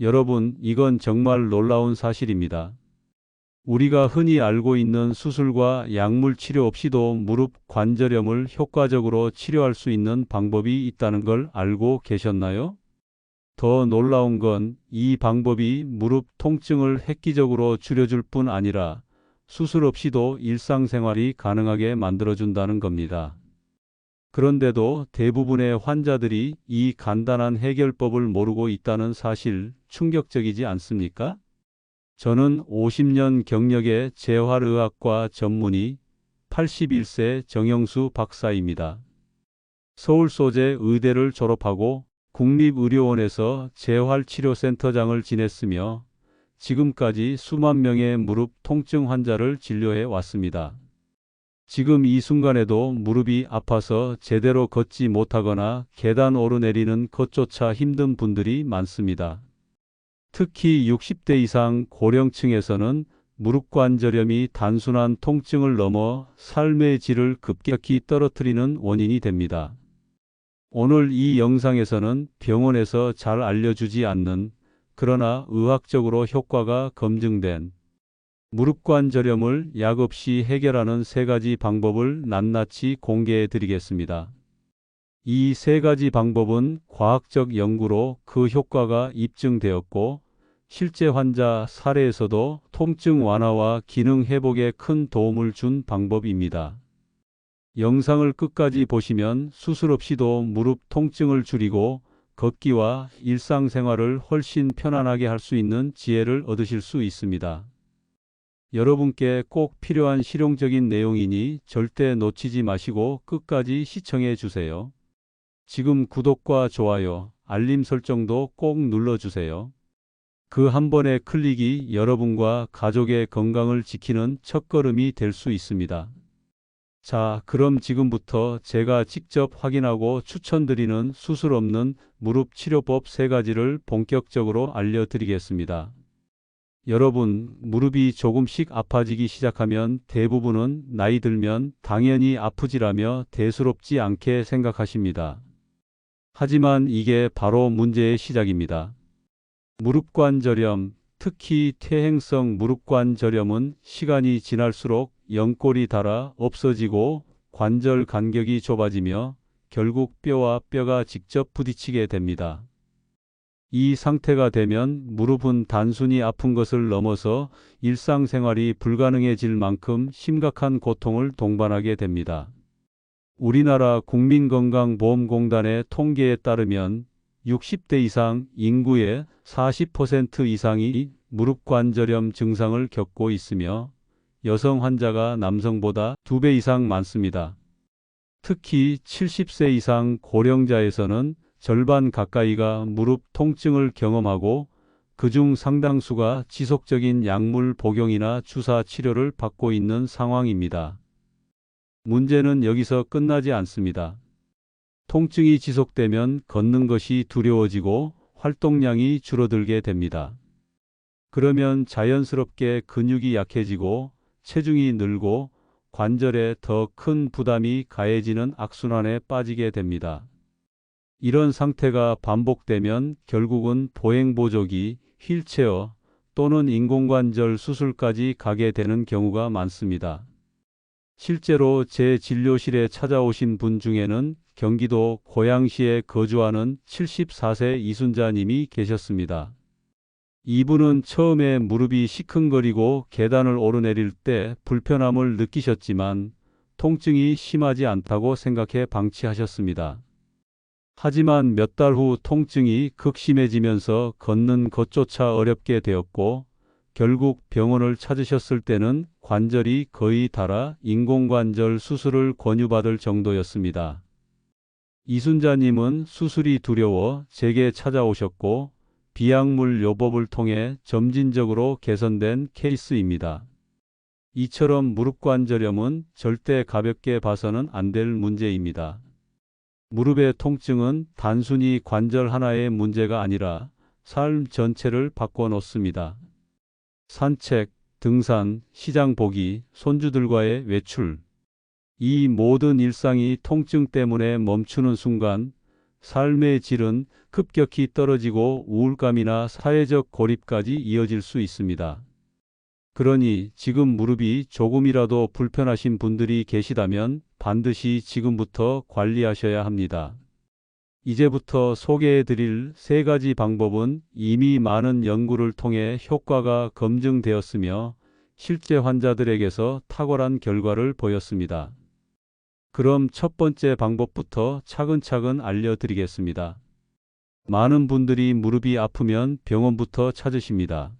여러분, 이건 정말 놀라운 사실입니다. 우리가 흔히 알고 있는 수술과 약물 치료 없이도 무릎 관절염을 효과적으로 치료할 수 있는 방법이 있다는 걸 알고 계셨나요? 더 놀라운 건 이 방법이 무릎 통증을 획기적으로 줄여줄 뿐 아니라 수술 없이도 일상생활이 가능하게 만들어준다는 겁니다. 그런데도 대부분의 환자들이 이 간단한 해결법을 모르고 있다는 사실 충격적이지 않습니까? 저는 50년 경력의 재활의학과 전문의 81세 정영수 박사입니다. 서울 소재 의대를 졸업하고 국립의료원에서 재활치료센터장을 지냈으며 지금까지 수만 명의 무릎 통증 환자를 진료해 왔습니다. 지금 이 순간에도 무릎이 아파서 제대로 걷지 못하거나 계단 오르내리는 것조차 힘든 분들이 많습니다. 특히 60대 이상 고령층에서는 무릎 관절염이 단순한 통증을 넘어 삶의 질을 급격히 떨어뜨리는 원인이 됩니다. 오늘 이 영상에서는 병원에서 잘 알려주지 않는 그러나 의학적으로 효과가 검증된 무릎 관절염을 약 없이 해결하는 세 가지 방법을 낱낱이 공개해 드리겠습니다. 이 세 가지 방법은 과학적 연구로 그 효과가 입증되었고 실제 환자 사례에서도 통증 완화와 기능 회복에 큰 도움을 준 방법입니다. 영상을 끝까지 보시면 수술 없이도 무릎 통증을 줄이고 걷기와 일상생활을 훨씬 편안하게 할 수 있는 지혜를 얻으실 수 있습니다. 여러분께 꼭 필요한 실용적인 내용이니 절대 놓치지 마시고 끝까지 시청해 주세요. 지금 구독과 좋아요, 알림 설정도 꼭 눌러주세요. 그 한 번의 클릭이 여러분과 가족의 건강을 지키는 첫걸음이 될 수 있습니다. 자, 그럼 지금부터 제가 직접 확인하고 추천드리는 수술 없는 무릎 치료법 세 가지를 본격적으로 알려드리겠습니다. 여러분, 무릎이 조금씩 아파지기 시작하면 대부분은 나이 들면 당연히 아프지라며 대수롭지 않게 생각하십니다. 하지만 이게 바로 문제의 시작입니다. 무릎관절염, 특히 퇴행성 무릎관절염은 시간이 지날수록 연골이 닳아 없어지고 관절 간격이 좁아지며 결국 뼈와 뼈가 직접 부딪히게 됩니다. 이 상태가 되면 무릎은 단순히 아픈 것을 넘어서 일상생활이 불가능해질 만큼 심각한 고통을 동반하게 됩니다. 우리나라 국민건강보험공단의 통계에 따르면 60대 이상 인구의 40% 이상이 무릎 관절염 증상을 겪고 있으며 여성 환자가 남성보다 2배 이상 많습니다. 특히 70세 이상 고령자에서는 절반 가까이가 무릎 통증을 경험하고 그중 상당수가 지속적인 약물 복용이나 주사 치료를 받고 있는 상황입니다. 문제는 여기서 끝나지 않습니다. 통증이 지속되면 걷는 것이 두려워지고 활동량이 줄어들게 됩니다. 그러면 자연스럽게 근육이 약해지고 체중이 늘고 관절에 더 큰 부담이 가해지는 악순환에 빠지게 됩니다. 이런 상태가 반복되면 결국은 보행보조기, 휠체어 또는 인공관절 수술까지 가게 되는 경우가 많습니다. 실제로 제 진료실에 찾아오신 분 중에는 경기도 고양시에 거주하는 74세 이순자님이 계셨습니다. 이분은 처음에 무릎이 시큰거리고 계단을 오르내릴 때 불편함을 느끼셨지만 통증이 심하지 않다고 생각해 방치하셨습니다. 하지만 몇 달 후 통증이 극심해지면서 걷는 것조차 어렵게 되었고 결국 병원을 찾으셨을 때는 관절이 거의 닳아 인공관절 수술을 권유받을 정도였습니다. 이순자님은 수술이 두려워 제게 찾아오셨고 비약물 요법을 통해 점진적으로 개선된 케이스입니다. 이처럼 무릎관절염은 절대 가볍게 봐서는 안 될 문제입니다. 무릎의 통증은 단순히 관절 하나의 문제가 아니라 삶 전체를 바꿔놓습니다. 산책, 등산, 시장 보기, 손주들과의 외출. 이 모든 일상이 통증 때문에 멈추는 순간 삶의 질은 급격히 떨어지고 우울감이나 사회적 고립까지 이어질 수 있습니다. 그러니 지금 무릎이 조금이라도 불편하신 분들이 계시다면 반드시 지금부터 관리하셔야 합니다. 이제부터 소개해 드릴 세 가지 방법은 이미 많은 연구를 통해 효과가 검증되었으며 실제 환자들에게서 탁월한 결과를 보였습니다. 그럼 첫 번째 방법부터 차근차근 알려드리겠습니다. 많은 분들이 무릎이 아프면 병원부터 찾으십니다.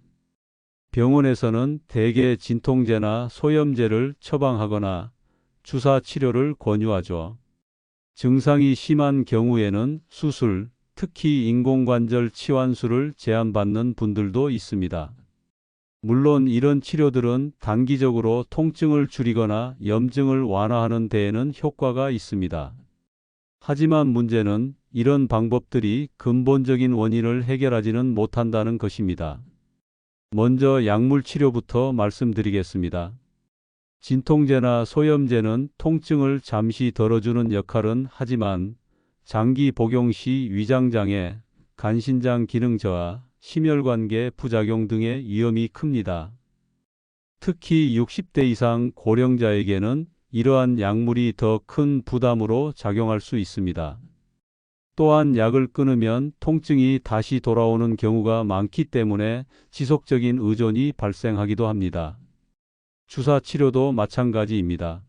병원에서는 대개 진통제나 소염제를 처방하거나 주사 치료를 권유하죠. 증상이 심한 경우에는 수술, 특히 인공관절 치환술을 제안받는 분들도 있습니다. 물론 이런 치료들은 단기적으로 통증을 줄이거나 염증을 완화하는 데에는 효과가 있습니다. 하지만 문제는 이런 방법들이 근본적인 원인을 해결하지는 못한다는 것입니다. 먼저 약물 치료부터 말씀드리겠습니다. 진통제나 소염제는 통증을 잠시 덜어주는 역할은 하지만 장기 복용 시 위장장애, 간신장 기능 저하, 심혈관계 부작용 등의 위험이 큽니다. 특히 60대 이상 고령자에게는 이러한 약물이 더 큰 부담으로 작용할 수 있습니다. 또한 약을 끊으면 통증이 다시 돌아오는 경우가 많기 때문에 지속적인 의존이 발생하기도 합니다. 주사 치료도 마찬가지입니다.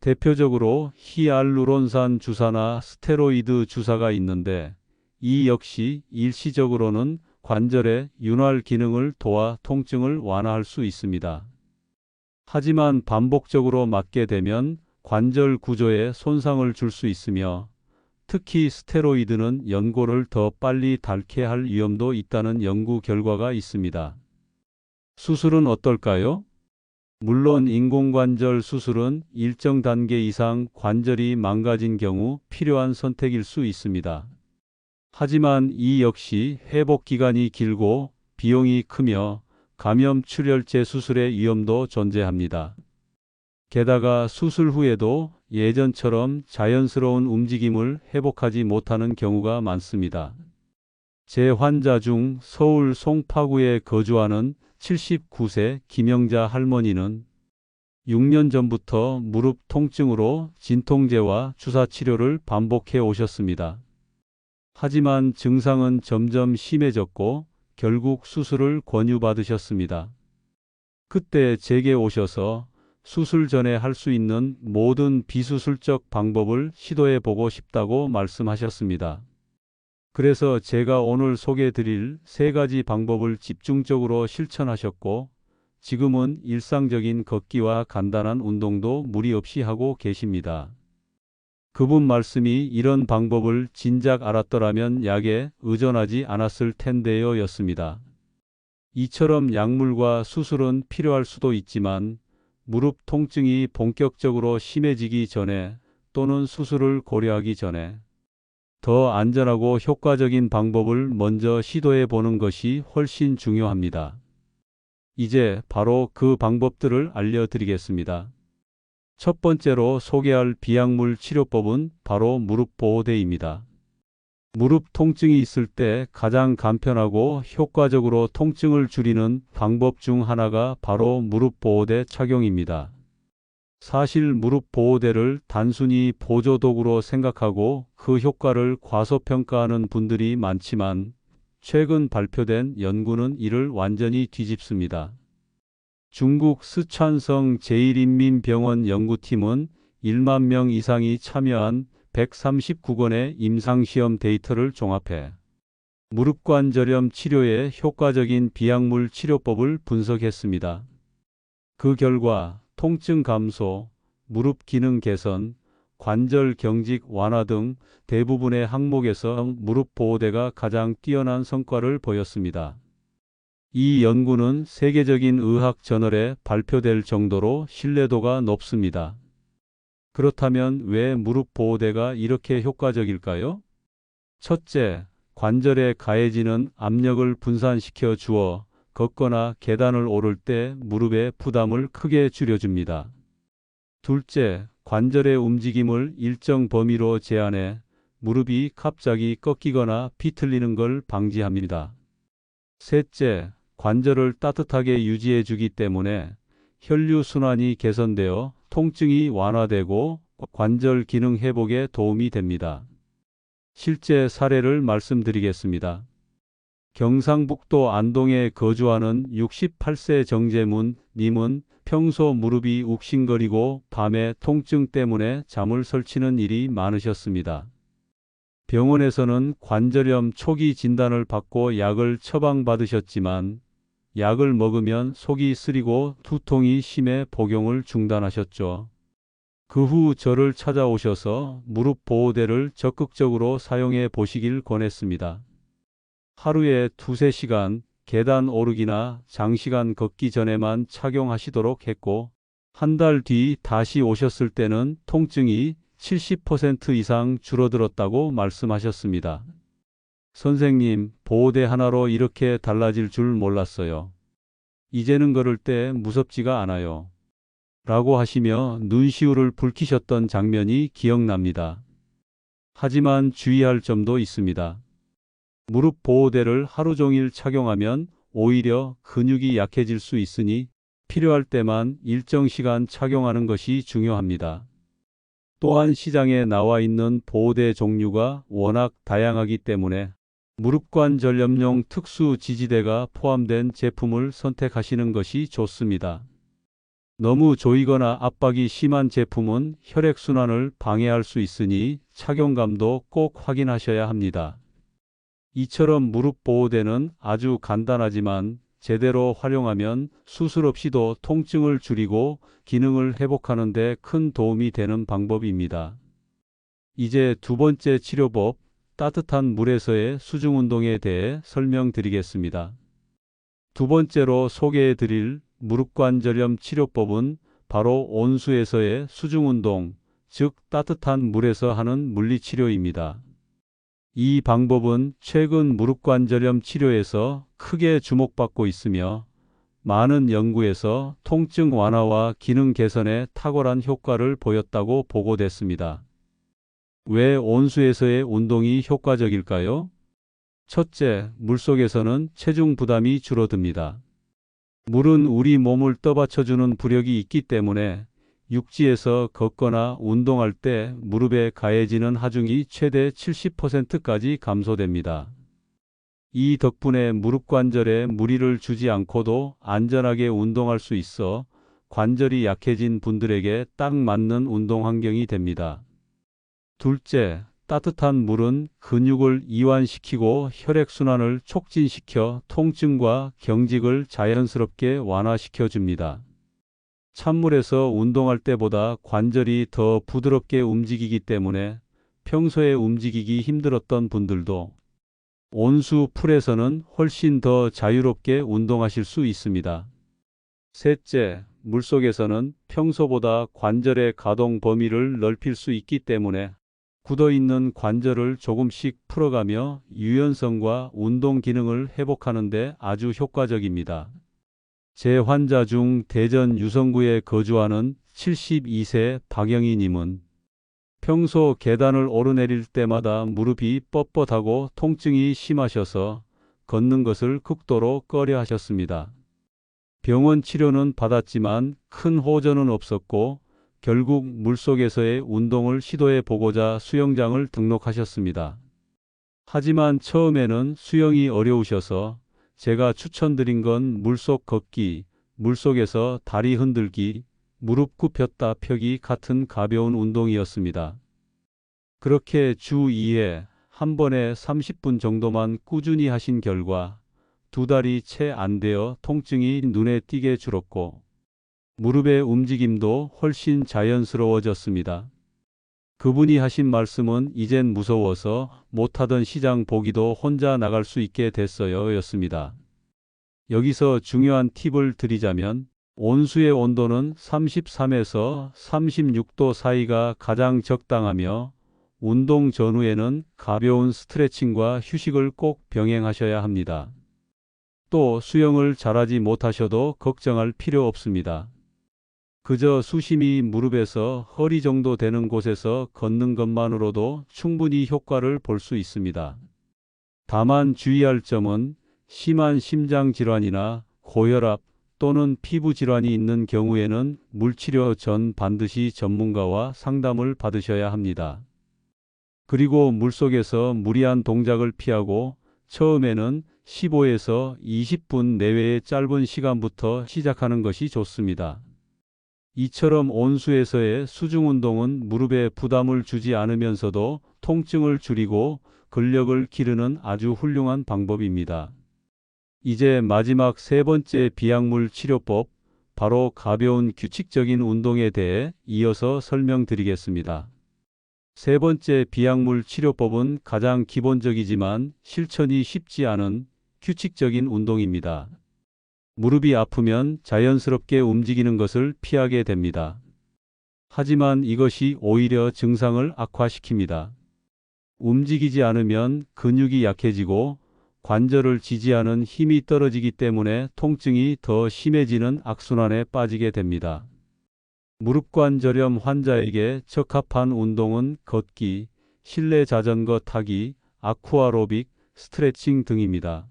대표적으로 히알루론산 주사나 스테로이드 주사가 있는데 이 역시 일시적으로는 관절의 윤활 기능을 도와 통증을 완화할 수 있습니다. 하지만 반복적으로 맞게 되면 관절 구조에 손상을 줄 수 있으며 특히 스테로이드는 연골을 더 빨리 닳게 할 위험도 있다는 연구 결과가 있습니다. 수술은 어떨까요? 물론 인공관절 수술은 일정 단계 이상 관절이 망가진 경우 필요한 선택일 수 있습니다. 하지만 이 역시 회복 기간이 길고 비용이 크며 감염 출혈제 수술의 위험도 존재합니다. 게다가 수술 후에도 예전처럼 자연스러운 움직임을 회복하지 못하는 경우가 많습니다. 제 환자 중 서울 송파구에 거주하는 79세 김영자 할머니는 6년 전부터 무릎 통증으로 진통제와 주사 치료를 반복해 오셨습니다. 하지만 증상은 점점 심해졌고 결국 수술을 권유받으셨습니다. 그때 제게 오셔서 수술 전에 할 수 있는 모든 비수술적 방법을 시도해 보고 싶다고 말씀하셨습니다. 그래서 제가 오늘 소개해 드릴 세 가지 방법을 집중적으로 실천하셨고 지금은 일상적인 걷기와 간단한 운동도 무리 없이 하고 계십니다. 그분 말씀이 이런 방법을 진작 알았더라면 약에 의존하지 않았을 텐데요 였습니다. 이처럼 약물과 수술은 필요할 수도 있지만 무릎 통증이 본격적으로 심해지기 전에 또는 수술을 고려하기 전에 더 안전하고 효과적인 방법을 먼저 시도해 보는 것이 훨씬 중요합니다. 이제 바로 그 방법들을 알려드리겠습니다. 첫 번째로 소개할 비약물 치료법은 바로 무릎 보호대입니다. 무릎 통증이 있을 때 가장 간편하고 효과적으로 통증을 줄이는 방법 중 하나가 바로 무릎 보호대 착용입니다. 사실 무릎 보호대를 단순히 보조도구로 생각하고 그 효과를 과소평가하는 분들이 많지만 최근 발표된 연구는 이를 완전히 뒤집습니다. 중국 스촨성 제1인민병원 연구팀은 1만 명 이상이 참여한 139건의 임상시험 데이터를 종합해 무릎관절염 치료에 효과적인 비약물 치료법을 분석했습니다. 그 결과 통증 감소, 무릎 기능 개선, 관절 경직 완화 등 대부분의 항목에서 무릎 보호대가 가장 뛰어난 성과를 보였습니다. 이 연구는 세계적인 의학 저널에 발표될 정도로 신뢰도가 높습니다. 그렇다면 왜 무릎 보호대가 이렇게 효과적일까요? 첫째, 관절에 가해지는 압력을 분산시켜 주어 걷거나 계단을 오를 때 무릎의 부담을 크게 줄여줍니다. 둘째, 관절의 움직임을 일정 범위로 제한해 무릎이 갑자기 꺾이거나 비틀리는 걸 방지합니다. 셋째, 관절을 따뜻하게 유지해 주기 때문에 혈류 순환이 개선되어 통증이 완화되고 관절 기능 회복에 도움이 됩니다. 실제 사례를 말씀드리겠습니다. 경상북도 안동에 거주하는 68세 정재문 님은 평소 무릎이 욱신거리고 밤에 통증 때문에 잠을 설치는 일이 많으셨습니다. 병원에서는 관절염 초기 진단을 받고 약을 처방받으셨지만 약을 먹으면 속이 쓰리고 두통이 심해 복용을 중단하셨죠. 그 후 저를 찾아오셔서 무릎 보호대를 적극적으로 사용해 보시길 권했습니다. 하루에 두세 시간 계단 오르기나 장시간 걷기 전에만 착용하시도록 했고, 한 달 뒤 다시 오셨을 때는 통증이 70% 이상 줄어들었다고 말씀하셨습니다. 선생님, 보호대 하나로 이렇게 달라질 줄 몰랐어요. 이제는 걸을 때 무섭지가 않아요. 라고 하시며 눈시울을 붉히셨던 장면이 기억납니다. 하지만 주의할 점도 있습니다. 무릎 보호대를 하루 종일 착용하면 오히려 근육이 약해질 수 있으니 필요할 때만 일정 시간 착용하는 것이 중요합니다. 또한 시장에 나와 있는 보호대 종류가 워낙 다양하기 때문에 무릎관절염용 특수 지지대가 포함된 제품을 선택하시는 것이 좋습니다. 너무 조이거나 압박이 심한 제품은 혈액순환을 방해할 수 있으니 착용감도 꼭 확인하셔야 합니다. 이처럼 무릎 보호대는 아주 간단하지만 제대로 활용하면 수술 없이도 통증을 줄이고 기능을 회복하는 데 큰 도움이 되는 방법입니다. 이제 두 번째 치료법, 따뜻한 물에서의 수중 운동에 대해 설명드리겠습니다. 두 번째로 소개해 드릴 무릎관절염 치료법은 바로 온수에서의 수중 운동, 즉 따뜻한 물에서 하는 물리치료입니다. 이 방법은 최근 무릎관절염 치료에서 크게 주목받고 있으며 많은 연구에서 통증 완화와 기능 개선에 탁월한 효과를 보였다고 보고됐습니다. 왜 온수에서의 운동이 효과적일까요? 첫째, 물속에서는 체중 부담이 줄어듭니다. 물은 우리 몸을 떠받쳐주는 부력이 있기 때문에 육지에서 걷거나 운동할 때 무릎에 가해지는 하중이 최대 70%까지 감소됩니다. 이 덕분에 무릎 관절에 무리를 주지 않고도 안전하게 운동할 수 있어 관절이 약해진 분들에게 딱 맞는 운동 환경이 됩니다. 둘째, 따뜻한 물은 근육을 이완시키고 혈액순환을 촉진시켜 통증과 경직을 자연스럽게 완화시켜 줍니다. 찬물에서 운동할 때보다 관절이 더 부드럽게 움직이기 때문에 평소에 움직이기 힘들었던 분들도 온수 풀에서는 훨씬 더 자유롭게 운동하실 수 있습니다. 셋째, 물속에서는 평소보다 관절의 가동 범위를 넓힐 수 있기 때문에 굳어 있는 관절을 조금씩 풀어가며 유연성과 운동 기능을 회복하는 데 아주 효과적입니다. 제 환자 중 대전 유성구에 거주하는 72세 박영희 님은 평소 계단을 오르내릴 때마다 무릎이 뻣뻣하고 통증이 심하셔서 걷는 것을 극도로 꺼려 하셨습니다. 병원 치료는 받았지만 큰 호전은 없었고 결국 물속에서의 운동을 시도해 보고자 수영장을 등록하셨습니다. 하지만 처음에는 수영이 어려우셔서 제가 추천드린 건 물속 걷기, 물속에서 다리 흔들기, 무릎 굽혔다 펴기 같은 가벼운 운동이었습니다. 그렇게 주 2회 한 번에 30분 정도만 꾸준히 하신 결과 두 달이 채 안 되어 통증이 눈에 띄게 줄었고 무릎의 움직임도 훨씬 자연스러워졌습니다. 그분이 하신 말씀은 이젠 무서워서 못하던 시장 보기도 혼자 나갈 수 있게 됐어요 였습니다. 여기서 중요한 팁을 드리자면 온수의 온도는 33에서 36도 사이가 가장 적당하며 운동 전후에는 가벼운 스트레칭과 휴식을 꼭 병행하셔야 합니다. 또 수영을 잘하지 못하셔도 걱정할 필요 없습니다. 그저 수심이 무릎에서 허리 정도 되는 곳에서 걷는 것만으로도 충분히 효과를 볼 수 있습니다. 다만 주의할 점은 심한 심장 질환이나 고혈압 또는 피부 질환이 있는 경우에는 물치료 전 반드시 전문가와 상담을 받으셔야 합니다. 그리고 물속에서 무리한 동작을 피하고 처음에는 15에서 20분 내외의 짧은 시간부터 시작하는 것이 좋습니다. 이처럼 온수에서의 수중 운동은 무릎에 부담을 주지 않으면서도 통증을 줄이고 근력을 기르는 아주 훌륭한 방법입니다. 이제 마지막 세 번째 비약물 치료법, 바로 가벼운 규칙적인 운동에 대해 이어서 설명드리겠습니다. 세 번째 비약물 치료법은 가장 기본적이지만 실천이 쉽지 않은 규칙적인 운동입니다. 무릎이 아프면 자연스럽게 움직이는 것을 피하게 됩니다. 하지만 이것이 오히려 증상을 악화시킵니다. 움직이지 않으면 근육이 약해지고 관절을 지지하는 힘이 떨어지기 때문에 통증이 더 심해지는 악순환에 빠지게 됩니다. 무릎관 저렴 환자에게 적합한 운동은 걷기, 실내 자전거 타기, 아쿠아로빅, 스트레칭 등입니다.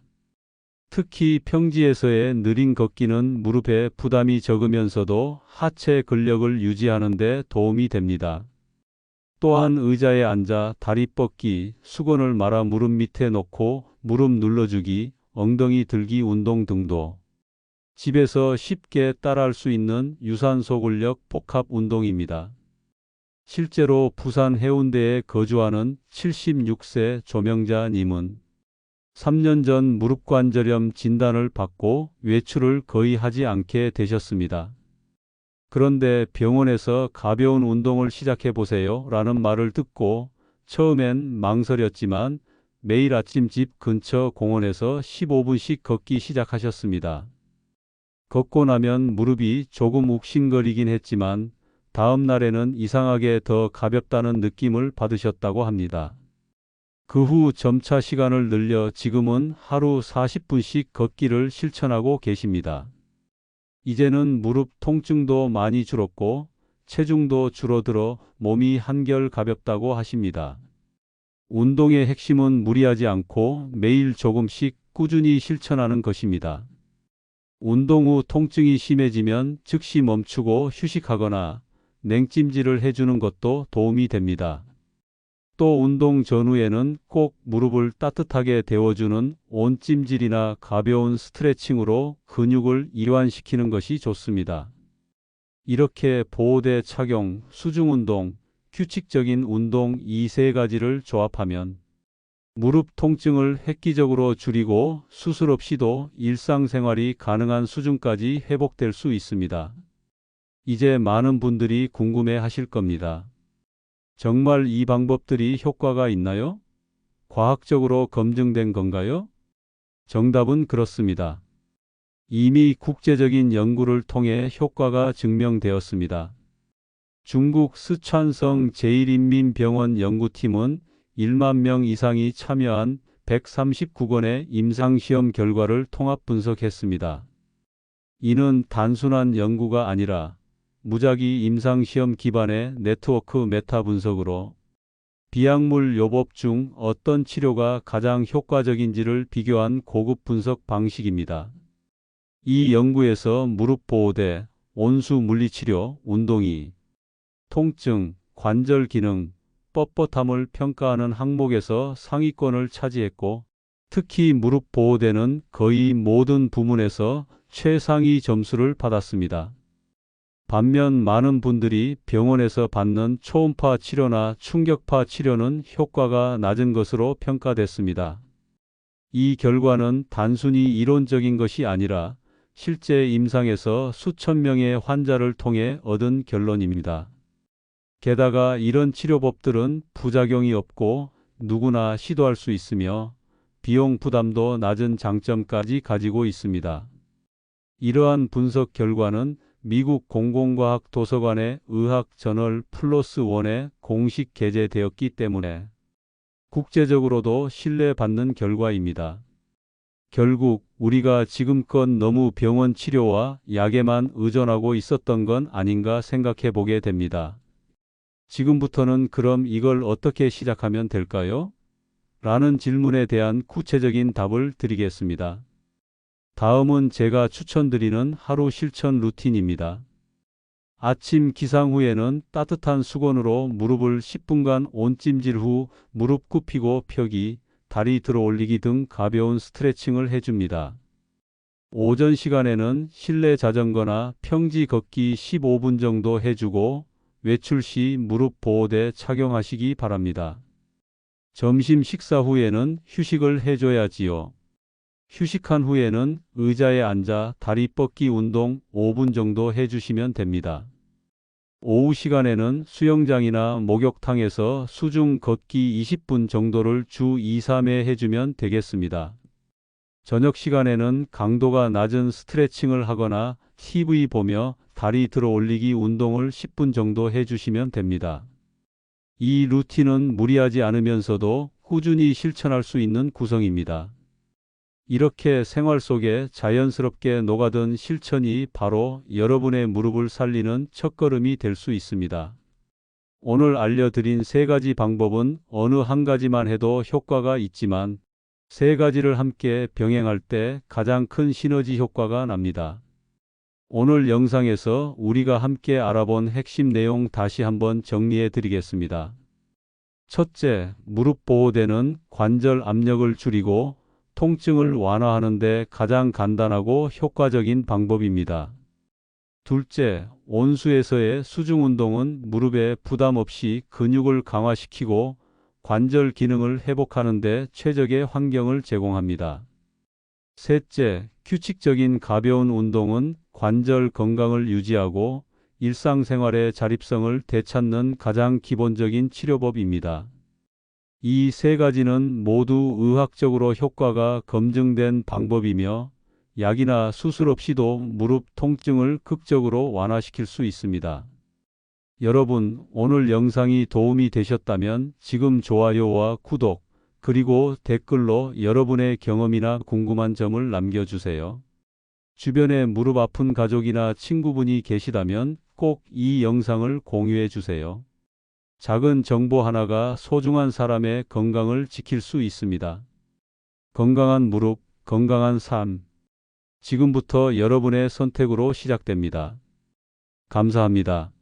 특히 평지에서의 느린 걷기는 무릎에 부담이 적으면서도 하체 근력을 유지하는 데 도움이 됩니다. 또한 의자에 앉아 다리 뻗기, 수건을 말아 무릎 밑에 놓고 무릎 눌러주기, 엉덩이 들기 운동 등도 집에서 쉽게 따라할 수 있는 유산소 근력 복합 운동입니다. 실제로 부산 해운대에 거주하는 76세 조명자 님은 3년 전 무릎관절염 진단을 받고 외출을 거의 하지 않게 되셨습니다. 그런데 병원에서 가벼운 운동을 시작해 보세요 라는 말을 듣고 처음엔 망설였지만 매일 아침 집 근처 공원에서 15분씩 걷기 시작하셨습니다. 걷고 나면 무릎이 조금 욱신거리긴 했지만 다음 날에는 이상하게 더 가볍다는 느낌을 받으셨다고 합니다. 그 후 점차 시간을 늘려 지금은 하루 40분씩 걷기를 실천하고 계십니다. 이제는 무릎 통증도 많이 줄었고 체중도 줄어들어 몸이 한결 가볍다고 하십니다. 운동의 핵심은 무리하지 않고 매일 조금씩 꾸준히 실천하는 것입니다. 운동 후 통증이 심해지면 즉시 멈추고 휴식하거나 냉찜질을 해주는 것도 도움이 됩니다. 또 운동 전후에는 꼭 무릎을 따뜻하게 데워주는 온찜질이나 가벼운 스트레칭으로 근육을 이완시키는 것이 좋습니다. 이렇게 보호대 착용, 수중운동, 규칙적인 운동 이 세 가지를 조합하면 무릎 통증을 획기적으로 줄이고 수술 없이도 일상생활이 가능한 수준까지 회복될 수 있습니다. 이제 많은 분들이 궁금해 하실 겁니다. 정말 이 방법들이 효과가 있나요? 과학적으로 검증된 건가요? 정답은 그렇습니다. 이미 국제적인 연구를 통해 효과가 증명되었습니다. 중국 스촨성 제1인민병원 연구팀은 1만 명 이상이 참여한 139건의 임상시험 결과를 통합 분석했습니다. 이는 단순한 연구가 아니라 무작위 임상시험 기반의 네트워크 메타 분석으로 비약물 요법 중 어떤 치료가 가장 효과적인지를 비교한 고급 분석 방식입니다. 이 연구에서 무릎 보호대, 온수 물리치료, 운동이, 통증, 관절 기능, 뻣뻣함을 평가하는 항목에서 상위권을 차지했고 특히 무릎 보호대는 거의 모든 부문에서 최상위 점수를 받았습니다. 반면 많은 분들이 병원에서 받는 초음파 치료나 충격파 치료는 효과가 낮은 것으로 평가됐습니다. 이 결과는 단순히 이론적인 것이 아니라 실제 임상에서 수천 명의 환자를 통해 얻은 결론입니다. 게다가 이런 치료법들은 부작용이 없고 누구나 시도할 수 있으며 비용 부담도 낮은 장점까지 가지고 있습니다. 이러한 분석 결과는 미국 공공과학 도서관의 의학 저널 플러스 원에 공식 게재되었기 때문에 국제적으로도 신뢰받는 결과입니다. 결국 우리가 지금껏 너무 병원 치료와 약에만 의존하고 있었던 건 아닌가 생각해 보게 됩니다. 지금부터는 그럼 이걸 어떻게 시작하면 될까요? 라는 질문에 대한 구체적인 답을 드리겠습니다. 다음은 제가 추천드리는 하루 실천 루틴입니다. 아침 기상 후에는 따뜻한 수건으로 무릎을 10분간 온찜질 후 무릎 굽히고 펴기, 다리 들어 올리기 등 가벼운 스트레칭을 해줍니다. 오전 시간에는 실내 자전거나 평지 걷기 15분 정도 해주고 외출 시 무릎 보호대 착용하시기 바랍니다. 점심 식사 후에는 휴식을 해줘야지요. 휴식한 후에는 의자에 앉아 다리 뻗기 운동 5분 정도 해주시면 됩니다. 오후 시간에는 수영장이나 목욕탕에서 수중 걷기 20분 정도를 주 2, 3회 해주면 되겠습니다. 저녁 시간에는 강도가 낮은 스트레칭을 하거나 TV 보며 다리 들어 올리기 운동을 10분 정도 해주시면 됩니다. 이 루틴은 무리하지 않으면서도 꾸준히 실천할 수 있는 구성입니다. 이렇게 생활 속에 자연스럽게 녹아든 실천이 바로 여러분의 무릎을 살리는 첫걸음이 될 수 있습니다. 오늘 알려드린 세 가지 방법은 어느 한 가지만 해도 효과가 있지만 세 가지를 함께 병행할 때 가장 큰 시너지 효과가 납니다. 오늘 영상에서 우리가 함께 알아본 핵심 내용 다시 한번 정리해 드리겠습니다. 첫째, 무릎 보호대는 관절 압력을 줄이고 통증을 완화하는 데 가장 간단하고 효과적인 방법입니다. 둘째, 온수에서의 수중 운동은 무릎에 부담 없이 근육을 강화시키고 관절 기능을 회복하는 데 최적의 환경을 제공합니다. 셋째, 규칙적인 가벼운 운동은 관절 건강을 유지하고 일상생활의 자립성을 되찾는 가장 기본적인 치료법입니다. 이 세 가지는 모두 의학적으로 효과가 검증된 방법이며 약이나 수술 없이도 무릎 통증을 극적으로 완화시킬 수 있습니다. 여러분, 오늘 영상이 도움이 되셨다면 지금 좋아요와 구독, 그리고 댓글로 여러분의 경험이나 궁금한 점을 남겨주세요. 주변에 무릎 아픈 가족이나 친구분이 계시다면 꼭 이 영상을 공유해 주세요. 작은 정보 하나가 소중한 사람의 건강을 지킬 수 있습니다. 건강한 무릎, 건강한 삶. 지금부터 여러분의 선택으로 시작됩니다. 감사합니다.